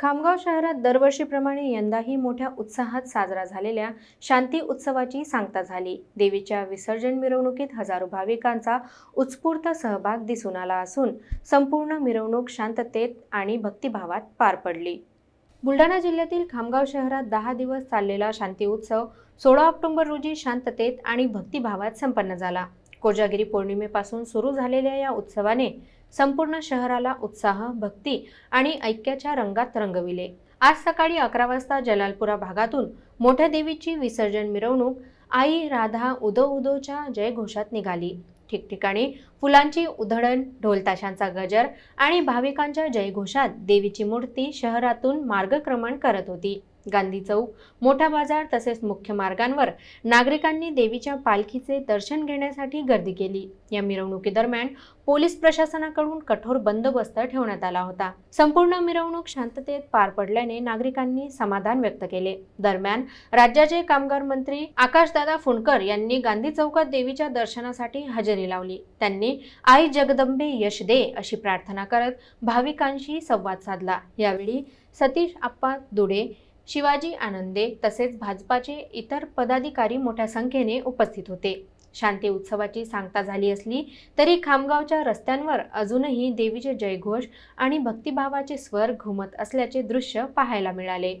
खामगाव शहरात दरवर्षीप्रमाणे यंदाही मोठ्या उत्साहात साजरा झालेल्या शांती उत्सवाची सांगता झाली. देवीच्या विसर्जन मिरवणुकीत हजारो भाविकांचा उत्स्फूर्त सहभाग दिसून आला असून संपूर्ण मिरवणूक शांततेत आणि भक्तिभावात पार पडली. बुलढाणा जिल्ह्यातील खामगाव शहरात दहा दिवस चाललेला शांती उत्सव सोळा ऑक्टोबर रोजी शांततेत आणि भक्तिभावात संपन्न झाला. कोजागिरी पौर्णिमेपासून सुरू झालेल्या या उत्सवाने संपूर्ण शहराला उत्साह भक्ती आणि ऐक्याच्या रंगात रंगविले. आज सकाळी अकरा वाजता जलालपुरा भागातून मोठ्या देवीची विसर्जन मिरवणूक आई राधा उदो उदोच्या जयघोषात निघाली. ठिकठिकाणी फुलांची उधळण ढोलताशांचा गजर आणि भाविकांच्या जयघोषात देवीची मूर्ती शहरातून मार्गक्रमण करत होती. गांधी चौक मोठा बाजार तसेच मुख्य मार्गांवर नागरिकांनी देवीच्या पालखीचे दर्शन घेण्यासाठी गर्दी केली. या मिरवणुकीदरम्यान पोलीस प्रशासनाकडून कठोर बंदोबस्त ठेवण्यात आला होता. संपूर्ण मिरवणूक शांततेत पार पडल्याने नागरिकांनी समाधान व्यक्त केले. दरम्यान राज्याचे कामगार मंत्री आकाशदादा फुंडकर यांनी गांधी चौकात देवीच्या दर्शनासाठी हजेरी लावली. त्यांनी आई जगदंबे यश दे अशी प्रार्थना करत भाविकांशी संवाद साधला. यावेळी सतीश आप्पा दुडे शिवाजी आनंदे तसेच भाजपाचे इतर पदाधिकारी मोठ्या संख्येने उपस्थित होते. शांती उत्सवाची सांगता झाली असली तरी खामगावच्या रस्त्यांवर अजूनही देवीचे जयघोष आणि भक्तिभावाचे स्वर घुमत असल्याचे दृश्य पाहायला मिळाले.